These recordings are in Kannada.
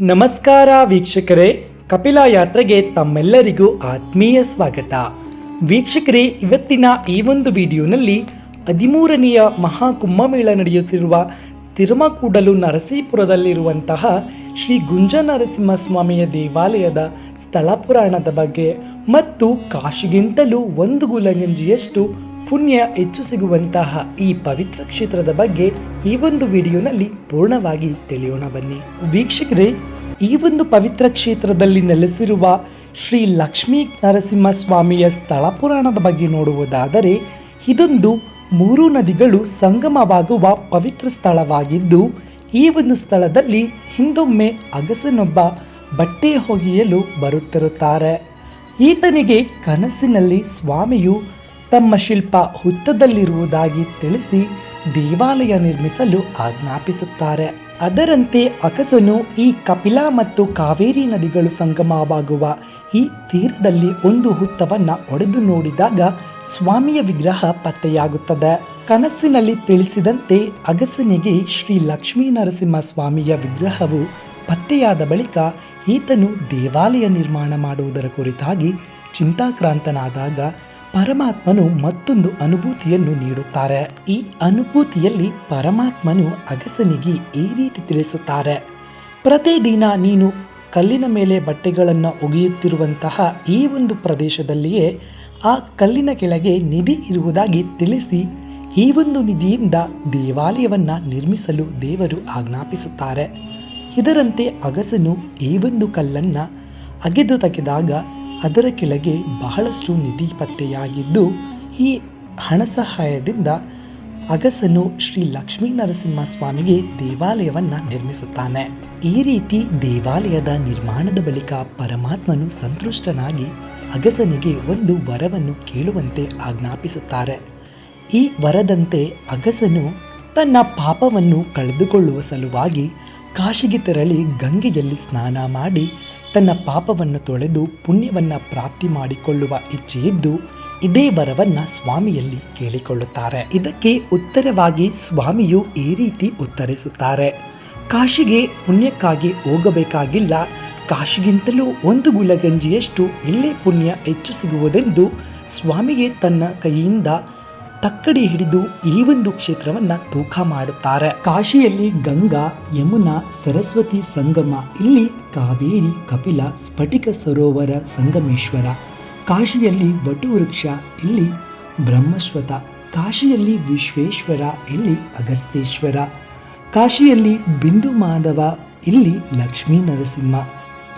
ನಮಸ್ಕಾರ ವೀಕ್ಷಕರೇ, ಕಪಿಲ ಯಾತ್ರೆಗೆ ತಮ್ಮೆಲ್ಲರಿಗೂ ಆತ್ಮೀಯ ಸ್ವಾಗತ. ವೀಕ್ಷಕರೇ, ಇವತ್ತಿನ ಈ ಒಂದು ವಿಡಿಯೋನಲ್ಲಿ ಹದಿಮೂರನೆಯ ಮಹಾಕುಂಭಮೇಳ ನಡೆಯುತ್ತಿರುವ ತಿರುಮಕೂಡಲು ನರಸೀಪುರದಲ್ಲಿರುವಂತಹ ಶ್ರೀ ಗುಂಜ ನರಸಿಂಹಸ್ವಾಮಿಯ ದೇವಾಲಯದ ಸ್ಥಳ ಪುರಾಣದ ಬಗ್ಗೆ ಮತ್ತು ಕಾಶಿಗಿಂತಲೂ ಒಂದು ಗುಲಗಂಜಿಯಷ್ಟು ಪುಣ್ಯ ಹೆಚ್ಚು ಸಿಗುವಂತಹ ಈ ಪವಿತ್ರ ಕ್ಷೇತ್ರದ ಬಗ್ಗೆ ಈ ಒಂದು ವಿಡಿಯೋನಲ್ಲಿ ಪೂರ್ಣವಾಗಿ ತಿಳಿಯೋಣ ಬನ್ನಿ. ವೀಕ್ಷಕರೇ, ಈ ಒಂದು ಪವಿತ್ರ ಕ್ಷೇತ್ರದಲ್ಲಿ ನೆಲೆಸಿರುವ ಶ್ರೀ ಲಕ್ಷ್ಮೀ ನರಸಿಂಹ ಸ್ವಾಮಿಯ ಸ್ಥಳ ಪುರಾಣದ ಬಗ್ಗೆ ನೋಡುವುದಾದರೆ, ಇದೊಂದು ಮೂರು ನದಿಗಳು ಸಂಗಮವಾಗುವ ಪವಿತ್ರ ಸ್ಥಳವಾಗಿದ್ದು, ಈ ಒಂದು ಸ್ಥಳದಲ್ಲಿ ಹಿಂದೊಮ್ಮೆ ಅಗಸನೊಬ್ಬ ಬಟ್ಟೆ ಹೊಗೆಯಲು ಬರುತ್ತಿರುತ್ತಾರೆ. ಈತನಿಗೆ ಕನಸಿನಲ್ಲಿ ಸ್ವಾಮಿಯು ತಮ್ಮ ಶಿಲ್ಪ ಹುತ್ತದಲ್ಲಿರುವುದಾಗಿ ತಿಳಿಸಿ ದೇವಾಲಯ ನಿರ್ಮಿಸಲು ಆಜ್ಞಾಪಿಸುತ್ತಾರೆ. ಅದರಂತೆ ಅಕಸನು ಈ ಕಪಿಲಾ ಮತ್ತು ಕಾವೇರಿ ನದಿಗಳು ಸಂಗಮವಾಗುವ ಈ ತೀರದಲ್ಲಿ ಒಂದು ಹುತ್ತವನ್ನ ಒಡೆದು ನೋಡಿದಾಗ ಸ್ವಾಮಿಯ ವಿಗ್ರಹ ಪತ್ತೆಯಾಗುತ್ತದೆ. ಕನಸಿನಲ್ಲಿ ತಿಳಿಸಿದಂತೆ ಅಗಸನಿಗೆ ಶ್ರೀ ಲಕ್ಷ್ಮೀ ನರಸಿಂಹ ಸ್ವಾಮಿಯ ವಿಗ್ರಹವು ಪತ್ತೆಯಾದ ಬಳಿಕ ಈತನು ದೇವಾಲಯ ನಿರ್ಮಾಣ ಮಾಡುವುದರ ಕುರಿತಾಗಿ ಚಿಂತಾಕ್ರಾಂತನಾದಾಗ ಪರಮಾತ್ಮನು ಮತ್ತೊಂದು ಅನುಭೂತಿಯನ್ನು ನೀಡುತ್ತಾರೆ. ಈ ಅನುಭೂತಿಯಲ್ಲಿ ಪರಮಾತ್ಮನು ಅಗಸನಿಗೆ ಈ ರೀತಿ ತಿಳಿಸುತ್ತಾರೆ. ಪ್ರತಿದಿನ ನೀನು ಕಲ್ಲಿನ ಮೇಲೆ ಬಟ್ಟೆಗಳನ್ನು ಒಗೆಯುತ್ತಿರುವಂತಹ ಈ ಒಂದು ಪ್ರದೇಶದಲ್ಲಿಯೇ ಆ ಕಲ್ಲಿನ ಕೆಳಗೆ ನಿಧಿ ಇರುವುದಾಗಿ ತಿಳಿಸಿ ಈ ಒಂದು ನಿಧಿಯಿಂದ ದೇವಾಲಯವನ್ನು ನಿರ್ಮಿಸಲು ದೇವರು ಆಜ್ಞಾಪಿಸುತ್ತಾರೆ. ಇದರಂತೆ ಅಗಸನು ಈ ಒಂದು ಕಲ್ಲನ್ನು ಅಗೆದು ತೆಗೆದಾಗ ಅದರ ಕೆಳಗೆ ಬಹಳಷ್ಟು ನಿಧಿ ಪತ್ತೆಯಾಗಿದ್ದು, ಈ ಹಣ ಸಹಾಯದಿಂದ ಅಗಸನು ಶ್ರೀ ಲಕ್ಷ್ಮೀ ನರಸಿಂಹ ಸ್ವಾಮಿಗೆ ದೇವಾಲಯವನ್ನು ನಿರ್ಮಿಸುತ್ತಾನೆ. ಈ ರೀತಿ ದೇವಾಲಯದ ನಿರ್ಮಾಣದ ಬಳಿಕ ಪರಮಾತ್ಮನು ಸಂತುಷ್ಟನಾಗಿ ಅಗಸನಿಗೆ ಒಂದು ವರವನ್ನು ಕೇಳುವಂತೆ ಆಜ್ಞಾಪಿಸುತ್ತಾರೆ. ಈ ವರದಂತೆ ಅಗಸನು ತನ್ನ ಪಾಪವನ್ನು ಕಳೆದುಕೊಳ್ಳುವ ಸಲುವಾಗಿ ಕಾಶಿಗೆ ತೆರಳಿ ಗಂಗೆಯಲ್ಲಿ ಸ್ನಾನ ಮಾಡಿ ತನ್ನ ಪಾಪವನ್ನು ತೊಳೆದು ಪುಣ್ಯವನ್ನು ಪ್ರಾಪ್ತಿ ಮಾಡಿಕೊಳ್ಳುವ ಇಚ್ಛೆಯಿದ್ದು ಇದೇ ವರವನ್ನು ಸ್ವಾಮಿಯಲ್ಲಿ ಕೇಳಿಕೊಳ್ಳುತ್ತಾರೆ. ಇದಕ್ಕೆ ಉತ್ತರವಾಗಿ ಸ್ವಾಮಿಯು ಈ ರೀತಿ ಉತ್ತರಿಸುತ್ತಾರೆ. ಕಾಶಿಗೆ ಪುಣ್ಯಕ್ಕಾಗಿ ಹೋಗಬೇಕಾಗಿಲ್ಲ. ಕಾಶಿಗಿಂತಲೂ ಒಂದು ಗುಲಗಂಜಿಯಷ್ಟು ಇಲ್ಲೇ ಪುಣ್ಯ ಹೆಚ್ಚು ಸಿಗುವುದೆಂದು ಸ್ವಾಮಿಗೆ ತನ್ನ ಕೈಯಿಂದ ತಕ್ಕಡಿ ಹಿಡಿದು ಈ ಒಂದು ಕ್ಷೇತ್ರವನ್ನ ತೂಕ ಮಾಡುತ್ತಾರೆ. ಕಾಶಿಯಲ್ಲಿ ಗಂಗಾ, ಯಮುನಾ, ಸರಸ್ವತಿ ಸಂಗಮ, ಇಲ್ಲಿ ಕಾವೇರಿ, ಕಪಿಲ, ಸ್ಫಟಿಕ ಸರೋವರ ಸಂಗಮೇಶ್ವರ, ಕಾಶಿಯಲ್ಲಿ ವಟುವೃಕ್ಷ, ಇಲ್ಲಿ ಬ್ರಹ್ಮಶ್ವತ, ಕಾಶಿಯಲ್ಲಿ ವಿಶ್ವೇಶ್ವರ, ಇಲ್ಲಿ ಅಗಸ್ತೇಶ್ವರ ಕಾಶಿಯಲ್ಲಿ ಬಿಂದು ಮಾಧವ, ಇಲ್ಲಿ ಲಕ್ಷ್ಮೀ ನರಸಿಂಹ.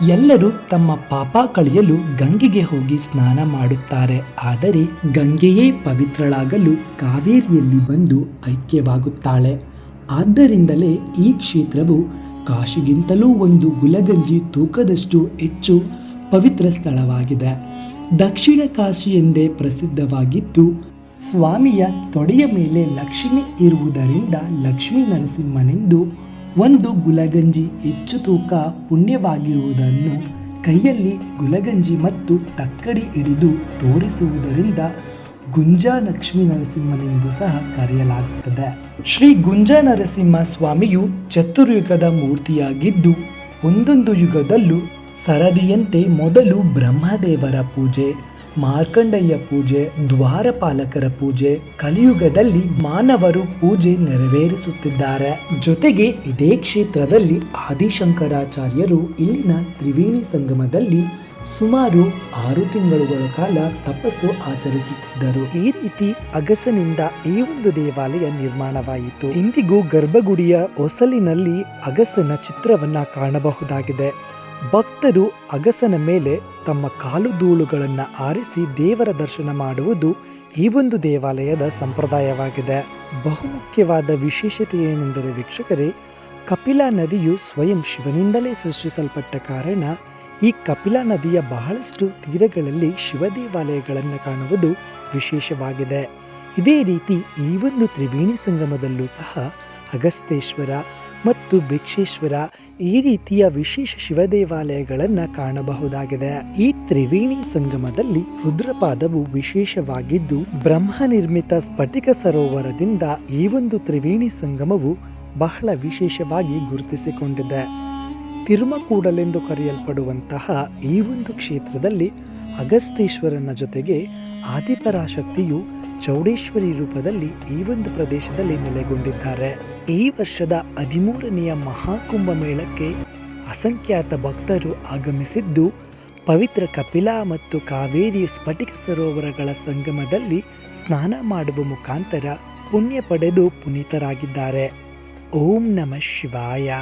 ಎಲ್ಲರೂ ತಮ್ಮ ಪಾಪ ಕಳೆಯಲು ಗಂಗೆಗೆ ಹೋಗಿ ಸ್ನಾನ ಮಾಡುತ್ತಾರೆ. ಆದರೆ ಗಂಗೆಯೇ ಪವಿತ್ರಳಾಗಲು ಕಾವೇರಿಯಲ್ಲಿ ಬಂದು ಐಕ್ಯವಾಗುತ್ತಾಳೆ. ಆದ್ದರಿಂದಲೇ ಈ ಕ್ಷೇತ್ರವು ಕಾಶಿಗಿಂತಲೂ ಒಂದು ಗುಲಗಂಜಿ ತೂಕದಷ್ಟು ಹೆಚ್ಚು ಪವಿತ್ರ ಸ್ಥಳವಾಗಿದೆ. ದಕ್ಷಿಣ ಕಾಶಿ ಎಂದೇ ಪ್ರಸಿದ್ಧವಾಗಿದ್ದು, ಸ್ವಾಮಿಯ ತೊಡೆಯ ಮೇಲೆ ಲಕ್ಷ್ಮಿ ಇರುವುದರಿಂದ ಲಕ್ಷ್ಮೀ ನರಸಿಂಹನೆಂದು ಒಂದು ಗುಲಗಂಜಿ ಹೆಚ್ಚು ತೂಕ ಪುಣ್ಯವಾಗಿರುವುದನ್ನು ಕೈಯಲ್ಲಿ ಗುಲಗಂಜಿ ಮತ್ತು ತಕ್ಕಡಿ ಹಿಡಿದು ತೋರಿಸುವುದರಿಂದ ಗುಂಜಾ ಲಕ್ಷ್ಮಿ ನರಸಿಂಹನೆಂದು ಸಹ ಕರೆಯಲಾಗುತ್ತದೆ. ಶ್ರೀ ಗುಂಜಾ ನರಸಿಂಹ ಸ್ವಾಮಿಯು ಚತುರ್ಯುಗದ ಮೂರ್ತಿಯಾಗಿದ್ದು, ಒಂದೊಂದು ಯುಗದಲ್ಲೂ ಸರದಿಯಂತೆ ಮೊದಲು ಬ್ರಹ್ಮದೇವರ ಪೂಜೆ ಮಾರ್ಕಂಡಯ್ಯ ಪೂಜೆ, ದ್ವಾರಪಾಲಕರ ಪೂಜೆ, ಕಲಿಯುಗದಲ್ಲಿ ಮಾನವರು ಪೂಜೆ ನೆರವೇರಿಸುತ್ತಿದ್ದಾರೆ. ಜೊತೆಗೆ ಇದೇ ಕ್ಷೇತ್ರದಲ್ಲಿ ಆದಿಶಂಕರಾಚಾರ್ಯರು ಇಲ್ಲಿನ ತ್ರಿವೇಣಿ ಸಂಗಮದಲ್ಲಿ ಸುಮಾರು ಆರು ತಿಂಗಳುಗಳ ಕಾಲ ತಪಸ್ಸು ಆಚರಿಸುತ್ತಿದ್ದರು. ಈ ರೀತಿ ಅಗಸನಿಂದ ಈ ಒಂದು ದೇವಾಲಯ ನಿರ್ಮಾಣವಾಯಿತು. ಇಂದಿಗೂ ಗರ್ಭಗುಡಿಯ ಹೊಸಲಿನಲ್ಲಿ ಅಗಸನ ಚಿತ್ರವನ್ನ ಕಾಣಬಹುದಾಗಿದೆ. ಭಕ್ತರು ಅಗಸನ ಮೇಲೆ ತಮ್ಮ ಕಾಲು ಧೂಳುಗಳನ್ನು ಆರಿಸಿ ದೇವರ ದರ್ಶನ ಮಾಡುವುದು ಈ ಒಂದು ದೇವಾಲಯದ ಸಂಪ್ರದಾಯವಾಗಿದೆ. ಬಹುಮುಖ್ಯವಾದ ವಿಶೇಷತೆ ಏನೆಂದರೆ ವೀಕ್ಷಕರೇ, ಕಪಿಲಾ ನದಿಯು ಸ್ವಯಂ ಶಿವನಿಂದಲೇ ಸೃಷ್ಟಿಸಲ್ಪಟ್ಟ ಕಾರಣ, ಈ ಕಪಿಲಾ ನದಿಯ ಬಹಳಷ್ಟು ತೀರಗಳಲ್ಲಿ ಶಿವ ದೇವಾಲಯಗಳನ್ನು ಕಾಣುವುದು ವಿಶೇಷವಾಗಿದೆ. ಇದೇ ರೀತಿ ಈ ಒಂದು ತ್ರಿವೇಣಿ ಸಂಗಮದಲ್ಲೂ ಸಹ ಅಗಸ್ತೇಶ್ವರ ಮತ್ತು ಭಿಕ್ಷೇಶ್ವರ ಈ ರೀತಿಯ ವಿಶೇಷ ಶಿವ ದೇವಾಲಯಗಳನ್ನು ಕಾಣಬಹುದಾಗಿದೆ. ಈ ತ್ರಿವೇಣಿ ಸಂಗಮದಲ್ಲಿ ರುದ್ರಪಾದವು ವಿಶೇಷವಾಗಿದ್ದು ಬ್ರಹ್ಮ ನಿರ್ಮಿತ ಸ್ಫಟಿಕ ಸರೋವರದಿಂದ ಈ ಒಂದು ತ್ರಿವೇಣಿ ಸಂಗಮವು ಬಹಳ ವಿಶೇಷವಾಗಿ ಗುರುತಿಸಿಕೊಂಡಿದೆ. ತಿರುಮಕೂಡಲೆಂದು ಕರೆಯಲ್ಪಡುವಂತಹ ಈ ಒಂದು ಕ್ಷೇತ್ರದಲ್ಲಿ ಅಗಸ್ತೇಶ್ವರನ ಜೊತೆಗೆ ಆದಿಪರಾಶಕ್ತಿಯು ಚೌಡೇಶ್ವರಿ ರೂಪದಲ್ಲಿ ಈ ಒಂದು ಪ್ರದೇಶದಲ್ಲಿ ನೆಲೆಗೊಂಡಿದ್ದಾರೆ. ಈ ವರ್ಷದ ಹದಿಮೂರನೆಯ ಮಹಾಕುಂಭ ಮೇಳಕ್ಕೆ ಅಸಂಖ್ಯಾತ ಭಕ್ತರು ಆಗಮಿಸಿದ್ದು, ಪವಿತ್ರ ಕಪಿಲಾ ಮತ್ತು ಕಾವೇರಿ ಸ್ಫಟಿಕ ಸರೋವರಗಳ ಸಂಗಮದಲ್ಲಿ ಸ್ನಾನ ಮಾಡುವ ಮುಖಾಂತರ ಪುಣ್ಯ ಪಡೆದು ಪುನೀತರಾಗಿದ್ದಾರೆ. ಓಂ ನಮಃ ಶಿವಾಯ.